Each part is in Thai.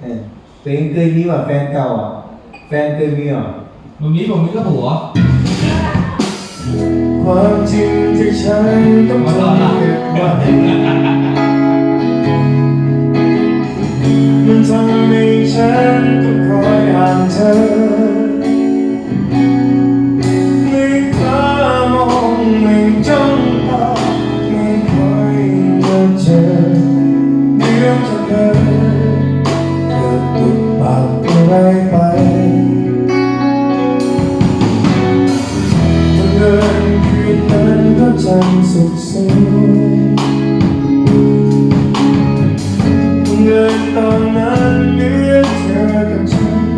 เออตัวเองเคยมีว่าแฟนเก่าอะแฟนเคยมีอะมึงนี้ผมมีก็ผัวความจริงที่ฉันต้องทนเก็บไว้มันทำให้ฉันต้องคอยอ่านเธอไม่กล้ามองไม่จ้องตาไม่ค่อยจะเจอเดี๋ยวจะเกิด นั้นเหลือเธอกับฉัน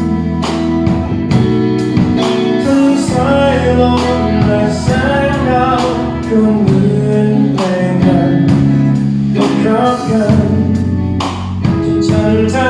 ทั้งสายลมและแสงดาวก็เหมือนเพลงกันก็ครับกันจนฉันแทบทน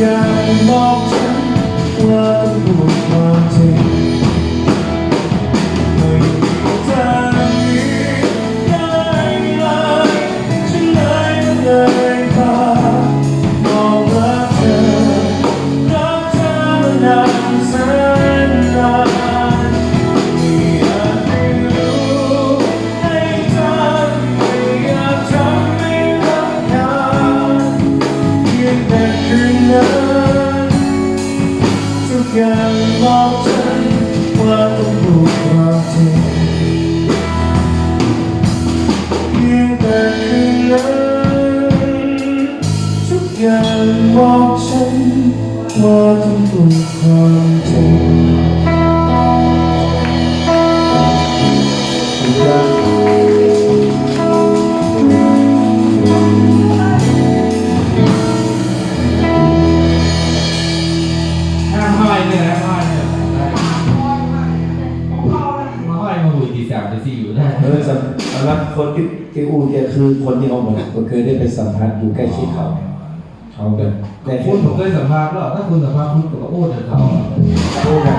การบอกฉันว่าต้องพูดความจริง ย่างมองฉันว่าต้องพูดความจริงเพียงแต่คืนนั้นทุกอย่างมองฉันว่าต้องพูดความจริง หุ่ยตีสามตีสี่อยู่ได้เออสำสำหรับคนที่ที่อู้แกคือคนที่เขาเหมือนเคยได้ไปสัมผัสอยู่ใกล้ชิดเขาเขาแบบได้คุเห็ณนผมเคยสัมภาษณ์แล้วถ้าคุณสัมภาษณ์คุณกับโอ้เดินเขาพูดนะ